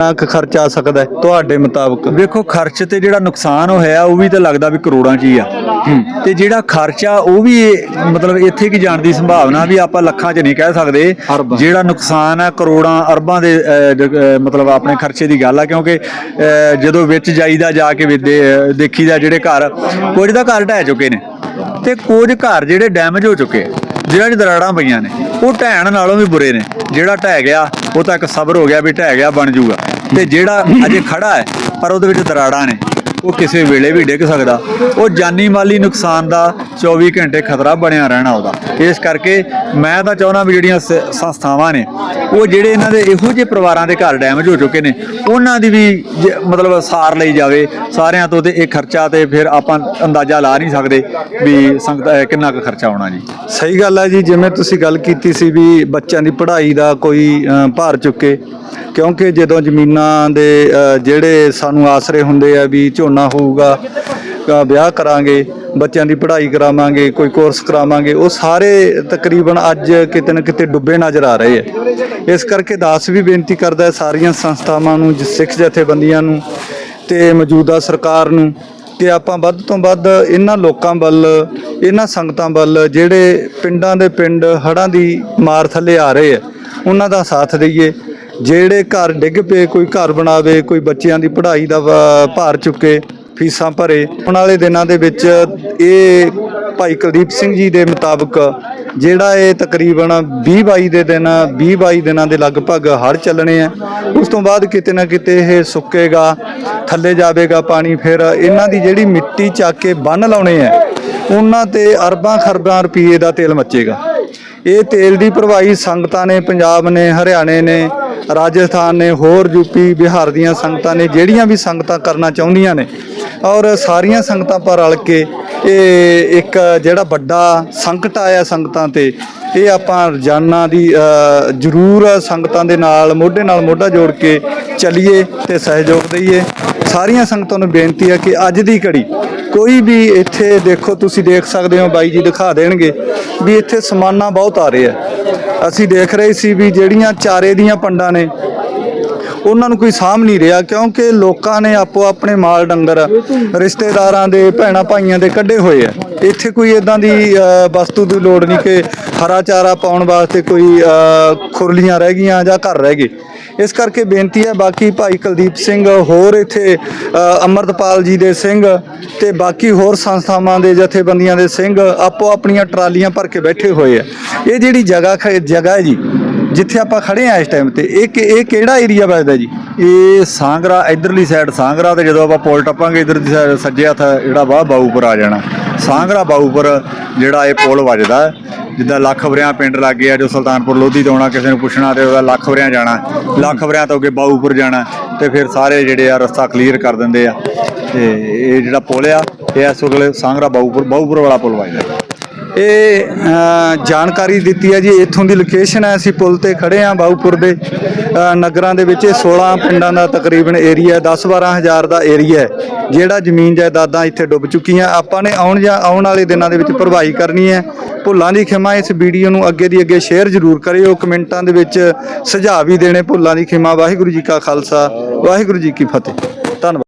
ਕਿੰਨਾ ਕੁ ਖਰਚਾ ਆ ਸਕਦਾ ਹੈ ਤੁਹਾਡੇ ਮੁਤਾਬਕ? ਵੇਖੋ ਖਰਚ ਤੇ ਜਿਹੜਾ ਨੁਕਸਾਨ ਹੋਇਆ ਉਹ ਵੀ ਤਾਂ ਲੱਗਦਾ ਵੀ ਕਰੋੜਾਂ 'ਚ ਹੀ ਆ। ਤੇ ਜਿਹੜਾ ਖਰਚਾ ਉਹ ਵੀ ਮਤਲਬ ਇੱਥੇ ਕੀ ਜਾਣ ਦੀ ਸੰਭਾਵਨਾ ਵੀ ਆਪਾਂ ਲੱਖਾਂ 'ਚ ਨਹੀਂ ਕਹਿ ਸਕਦੇ। ਅਰਬਾਂ। ਜਿਹੜਾ ਨੁਕਸਾਨ ਹੈ ਕਰੋੜਾਂ ਅਰਬਾਂ ਦੇ ਅਹ, ਡ- ਅਹ, ਮਤਲਬ ਆਪਣੇ ਖਰਚੇ ਦੀ ਗੱਲ ਆ ਕਿਉਂਕਿ ਅਹ, ਜਦੋਂ ਵਿੱਚ ਜਾਈਦਾ ਜਾ ਕੇ ਵੀ ਦੇ- ਦੇਖੀਦਾ ਜਿਹੜੇ ਘਰ ਕੁਝ ਦਾ ਘਰ ਢਹਿ ਚੁੱਕੇ ਨੇ ਤੇ ਕੁਝ ਘਰ ਜਿਹੜੇ ਡੈਮੇਜ ਹੋ ਚੁੱਕੇ। ਆ ਜਿਹੜਾ ਚ ਦਰਾੜਾਂ ਪਈਆਂ ਨੇ, ਉਹ ਢਹਿਣ ਨਾਲੋਂ ਵੀ ਬੁਰੇ ਨੇ। ਜਿਹੜਾ ਢਹਿ ਗਿਆ, ਉਹ ਤਾਂ ਇੱਕ ਸਬਰ ਹੋ ਗਿਆ ਵੀ ਢਹਿ ਗਿਆ, ਬਣ ਜੂਗਾ ਤੇ ਜਿਹੜਾ ਅਜੇ ਖੜਾ ਹੈ, ਪਰ ਉਹਦੇ ਵਿੱਚ ਦਰਾੜਾਂ ਨੇ, ਉਹ ਕਿਸੇ ਵੇਲੇ ਵੀ ਡਿੱਗ ਸਕਦਾ। ਉਹ ਜਾਨੀ ਮਾਲੀ ਨੁਕਸਾਨ ਦਾ 24 ਘੰਟੇ ਖਤਰਾ ਬਣਿਆ ਰਹਿਣਾ ਉਹਦਾ। ਇਸ ਕਰਕੇ ਮੈਂ ਤਾਂ ਚਾਹੁੰਦਾ ਵੀ ਜਿਹੜੀਆਂ ਸ- ਸੰਸਥਾਵਾਂ ਨੇ ਉਹ ਜਿਹੜੇ ਇਹਨਾਂ ਦੇ ਇਹੋ ਜਿਹੇ ਪਰਿਵਾਰਾਂ ਦੇ ਘਰ ਡੈਮੇਜ ਹੋ ਚੁੱਕੇ ਨੇ, ਉਹਨਾਂ ਦੀ ਵੀ ਜ- ਮਤਲਬ ਸਾਰ ਲਈ ਜਾਵੇ, ਸਾਰਿਆਂ ਤੋਂ ਤੇ ਇਹ ਖਰਚਾ ਤੇ ਫਿਰ ਆਪਾਂ ਅੰਦਾਜ਼ਾ ਲਾ ਨਹੀਂ ਸਕਦੇ ਵੀ ਸੰਗਤ ਕਿੰਨਾ ਕੁ ਖਰਚਾ ਆਉਣਾ ਜੀ। ਸਹੀ ਗੱਲ ਹੈ ਜੀ, ਜਿਵੇਂ ਤੁਸੀਂ ਗੱਲ ਕੀਤੀ ਸੀ ਵੀ ਬੱਚਿਆਂ ਦੀ ਪੜ੍ਹਾਈ ਦਾ ਕੋਈ ਭਾਰ ਚੁੱਕੇ, ਕਿਉਂਕਿ ਜਦੋਂ ਜ਼ਮੀਨਾਂ ਦੇ ਜਿਹੜੇ ਸਾਨੂੰ ਆਸਰੇ ਹੁੰਦੇ ਆ ਵੀ ਝੋਨਾ ਹੋਊਗਾ ਵਿਆਹ ਕਰਾਂਗੇ, ਬੱਚਿਆਂ ਦੀ ਪੜ੍ਹਾਈ ਕਰਾਵਾਂਗੇ, ਕੋਈ ਕੋਰਸ ਕਰਾਵਾਂਗੇ, ਉਹ ਸਾਰੇ ਤਕਰੀਬਨ ਅੱਜ ਕਿਤੇ ਨਾ ਕਿਤੇ ਡੁੱਬੇ ਨਜ਼ਰ ਆ ਰਹੇ ਹੈ। ਇਸ ਕਰਕੇ ਦਾਸ ਵੀ ਬੇਨਤੀ ਕਰਦਾ ਹੈ ਸਾਰੀਆਂ ਸੰਸਥਾਵਾਂ ਨੂੰ ਸਿੱਖ ਜਥੇਬੰਦੀਆਂ ਨੂੰ ਤੇ ਮੌਜੂਦਾ ਸਰਕਾਰ ਨੂੰ ਕਿ ਆਪਾਂ ਵੱਧ ਤੋਂ ਵੱਧ ਇਹਨਾਂ ਲੋਕਾਂ ਵੱਲ, ਇਹਨਾਂ ਸੰਗਤਾਂ ਵੱਲ, ਜਿਹੜੇ ਪਿੰਡਾਂ ਦੇ ਪਿੰਡ ਹੜ੍ਹਾਂ ਦੀ ਮਾਰ ਥੱਲੇ ਆ ਰਹੇ ਆ ਉਹਨਾਂ ਦਾ ਸਾਥ ਦਈਏ। ਜਿਹੜੇ ਘਰ ਡਿੱਗ ਪਏ, ਕੋਈ ਘਰ ਬਣਾਵੇ, ਕੋਈ ਬੱਚਿਆਂ ਦੀ ਪੜ੍ਹਾਈ ਦਾ ਵਾ- ਭਾਰ ਚੁੱਕੇ ਫੀਸਾਂ ਭਰੇ। ਆਉਣ ਵਾਲੇ ਦਿਨਾਂ ਦੇ ਵਿੱਚ ਇਹ ਭਾਈ ਕੁਲਦੀਪ ਸਿੰਘ ਜੀ ਦੇ ਮੁਤਾਬਕ ਜਿਹੜਾ ਇਹ ਤਕਰੀਬਨ 20 22 ਦੇ ਦਿਨ 20 22 ਦਿਨਾਂ ਦੇ ਲਗਭਗ ਹੜ੍ਹ ਚੱਲਣੇ ਆ। ਉਸ ਤੋਂ ਬਾਅਦ ਕਿਤੇ ਨਾ ਕਿਤੇ ਇਹ ਸੁੱਕੇਗਾ, ਥੱਲੇ ਜਾਵੇਗਾ ਪਾਣੀ, ਫਿਰ ਇਹਨਾਂ ਦੀ ਜਿਹੜੀ ਮਿੱਟੀ ਚੱਕ ਕੇ ਬੰਨ ਲਾਉਣੇ ਆ, ਉਹਨਾਂ ਤੇ ਅਰਬਾਂ ਖਰਬਾਂ ਰੁਪਏ ਦਾ ਤੇਲ ਮੱਚੇਗਾ। ਇਹ ਤੇਲ ਦੀ ਭਰਵਾਈ ਸੰਗਤਾਂ ਨੇ, ਪੰਜਾਬ ਨੇ, ਹਰਿਆਣੇ ਨੇ, ਰਾਜਸਥਾਨ ਨੇ, ਹੋਰ ਯੂਪੀ ਬਿਹਾਰ ਦੀਆਂ ਸੰਗਤਾਂ ਨੇ, ਜਿਹੜੀਆਂ ਵੀ ਸੰਗਤਾਂ ਕਰਨਾ ਚਾਹੁੰਦੀਆਂ ਨੇ ਔਰ ਸਾਰੀਆਂ ਸੰਗਤਾਂ ਪਰ ਰਲ ਕੇ ਇਹ ਇੱਕ ਜਿਹੜਾ ਵੱਡਾ ਸੰਕਟ ਆਇਆ ਸੰਗਤਾਂ ਤੇ, ਇਹ ਆਪਾਂ ਰੋਜ਼ਾਨਾ ਦੀ ਜ਼ਰੂਰ ਸੰਗਤਾਂ ਦੇ ਨਾਲ, ਮੋਢੇ ਨਾਲ ਮੋਢਾ ਜੋੜ ਕੇ ਚੱਲੀਏ ਤੇ ਸਹਿਯੋਗ ਦਈਏ। ਸਾਰੀਆਂ ਸੰਗਤਾਂ ਨੂੰ ਬੇਨਤੀ ਹੈ ਕਿ ਅੱਜ ਦੀ ਘੜੀ ਕੋਈ ਵੀ ਇੱਥੇ ਦੇਖੋ, ਤੁਸੀਂ ਦੇਖ ਸਕਦੇ ਹੋ, ਬਾਈ ਜੀ ਦਿਖਾ ਦੇਣਗੇ ਵੀ ਇੱਥੇ ਸਮਾਨਾ ਬਹੁਤ ਆ ਰਹੇ ਆ ਅਸੀਂ ਦੇਖ ਰਹੇ ਸੀ ਵੀ ਜਿਹੜੀਆਂ ਚਾਰੇ ਦੀਆਂ ਪੰਡਾਂ ਨੇ ਉਹਨਾਂ ਨੂੰ ਕੋਈ ਸਾਂਭ ਨਹੀਂ ਰਿਹਾ ਕਿਉਂਕਿ ਲੋਕਾਂ ਨੇ ਆਪੋ ਆਪਣੇ ਮਾਲ ਡੰਗਰ ਰਿਸ਼ਤੇਦਾਰਾਂ ਦੇ ਭੈਣਾ ਭਾਈਆਂ ਦੇ ਕੱਢੇ ਹੋਏ ਆ। ਇੱਥੇ ਕੋਈ ਇਦਾਂ ਦੀ ਵਸਤੂ ਦੀ ਲੋੜ ਨਹੀਂ ਕਿ ਹਰਾ ਚਾਰਾ ਪਾਉਣ ਵਾਸਤੇ ਕੋਈ ਖੁਰਲੀਆਂ ਰਹਿ ਗਈਆਂ ਜਾਂ ਘਰ ਰਹਿ ਗਏ। ਇਸ ਕਰਕੇ ਬੇਨਤੀ ਹੈ ਬਾਕੀ ਭਾਈ ਕੁਲਦੀਪ ਸਿੰਘ ਹੋਰ ਇੱਥੇ ਅ, ਅਮਰਤਪਾਲ ਜੀ ਦੇ ਸਿੰਘ ਤੇ ਬਾਕੀ ਹੋਰ ਸੰਸਥਾਵਾਂ ਦੇ ਜਥੇਬੰਦੀਆਂ ਦੇ ਸਿੰਘ ਆਪੋ ਆਪਣੀਆਂ ਟਰਾਲੀਆਂ ਭਰ ਕੇ ਬੈਠੇ ਹੋਏ ਆ। ਇਹ ਜਿਹੜੀ ਜਗ੍ਹਾ ਖ- ਜਗ੍ਹਾ ਹੈ ਜੀ ਜਿੱਥੇ ਆਪਾਂ ਖੜੇ ਆ ਇਸ ਟਾਈਮ ਤੇ, ਇਹ ਕਿ- ਇਹ ਕਿਹੜਾ ਏਰੀਆ ਵੱਜਦਾ ਜੀ? ਇਹ ਸਾਂਗਰਾ, ਇਧਰਲੀ ਸਾਈਡ ਸਾਂਗਰਾ ਤੇ ਜਦੋਂ ਆਪਾਂ ਪੁਲ ਟੱਪਾਂਗੇ, ਇਧਰ ਦੀ ਸਾਈਡ ਸੱਜੇ ਹੱਥ ਜਿਹੜਾ ਵਾ ਬਾਊਪੁਰ ਆ ਜਾਣਾ। ਸਾਂਗਰਾ ਬਾਊਪੁਰ ਜਿਹੜਾ ਇਹ ਪੁਲ ਵੱਜਦਾ। ਜਿੱਦਾਂ ਲੱਖ ਵਰਿਆਂ ਪਿੰਡ ਲੱਗੇ ਆ, ਜੋ ਸੁਲਤਾਨਪੁਰ ਲੋਧੀ ਤੋਂ ਆਉਣਾ, ਕਿਸੇ ਨੂੰ ਪੁੱਛਣਾ ਤੇ ਉਹਦਾ ਲੱਖ ਵਰਿਆਂ ਜਾਣਾ। ਲੱਖ ਵਰਿਆਂ ਤੋਂ ਅੱਗੇ ਬਾਊਪੁਰ ਜਾਣਾ ਤੇ ਫਿਰ ਸਾਰੇ ਜਿਹੜੇ ਆ ਰਸਤਾ ਕਲੀਅਰ ਕਰ ਦਿੰਦੇ ਆ। ਤੇ ਇਹ ਜਿਹੜਾ ਪੁਲ ਆ, ਇਹ ਇਸ ਵੇਲੇ ਸਾਂਗਰਾ ਬਾਊਪੁਰ ਬਾਊਪੁਰ ਵਾਲਾ ਪੁਲ ਵੱਜਦਾ। ਇਹ ਜਾਣਕਾਰੀ ਦਿੱਤੀ ਹੈ ਜੀ। ਇੱਥੋਂ ਦੀ ਲੋਕੇਸ਼ਨ ਹੈ। ਅਸੀਂ ਪੁਲ ਤੇ ਖੜੇ ਆ ਬਾਉਪੁਰ ਦੇ। ਨਗਰਾਂ ਦੇ ਵਿੱਚ ਇਹ 16 ਪਿੰਡਾਂ ਦਾ ਤਕਰੀਬਨ ਏਰੀਆ 10-12 ਹਜ਼ਾਰ ਦਾ ਏਰੀਆ ਹੈ। ਜਿਹੜਾ ਜ਼ਮੀਨ ਜਾਇਦਾਦਾਂ ਇੱਥੇ ਡੁੱਬ ਚੁੱਕੀਆਂ। ਆਪਾਂ ਨੇ ਆਉਣ ਜਾਂ ਆਉਣ ਵਾਲੇ ਦਿਨਾਂ ਦੇ ਵਿੱਚ ਭਰਵਾਈ ਕਰਨੀ ਹੈ। ਭੁੱਲਾਂ ਦੀ ਖਿਮਾ ਇਸ ਵੀਡੀਓ ਨੂੰ ਅੱਗੇ ਦੀ ਅੱਗੇ ਸ਼ੇਅਰ ਜ਼ਰੂਰ ਕਰਿਓ। ਕਮੈਂਟਾਂ ਦੇ ਵਿੱਚ ਸੁਝਾਅ ਵੀ ਦੇਣੇ ਭੁੱਲਾਂ ਦੀ ਖਿਮਾ। ਵਾਹਿਗੁਰੂ ਜੀ ਕਾ ਖਾਲਸਾ। ਵਾਹਿਗੁਰੂ ਜੀ ਕੀ ਫਤਿਹ। ਧੰਨਵਾਦ।